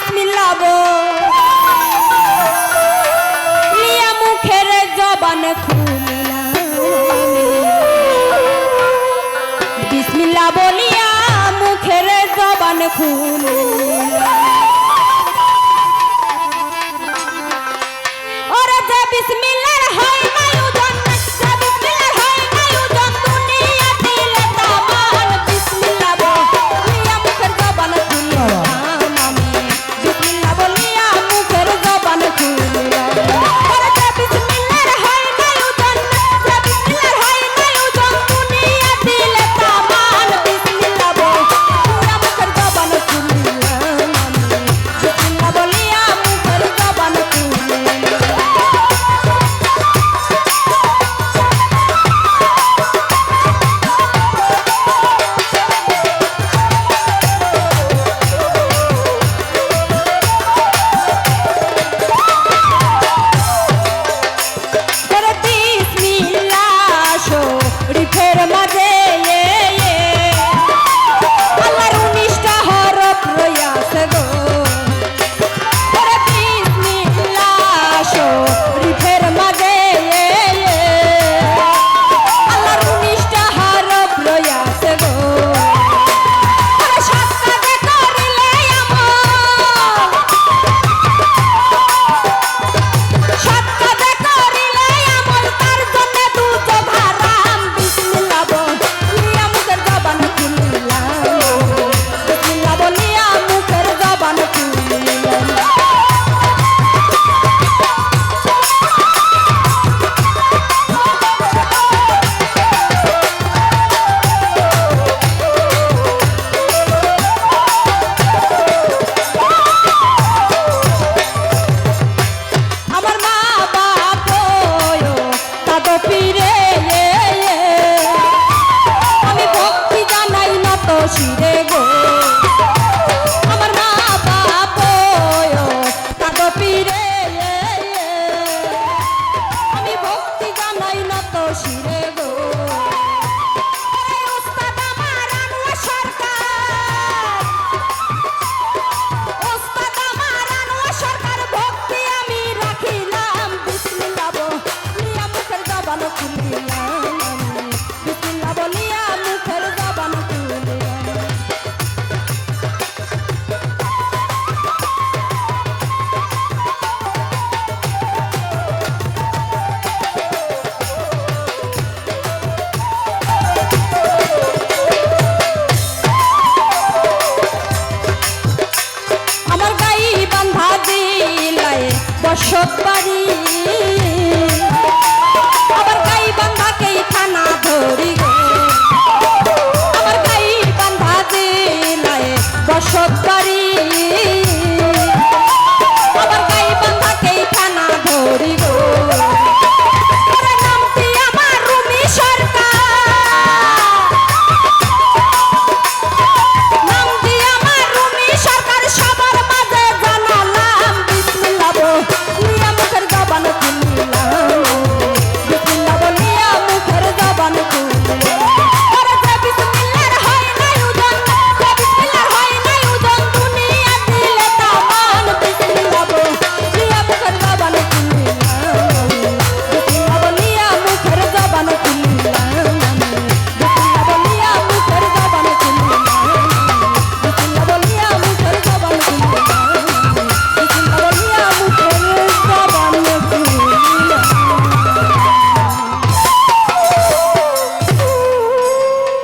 বিসমিল্লা লিয়া মুখের জবান খুলিলা বিসমিল্লা বলিয়া মুখের জবান খুলিলা বাড়ি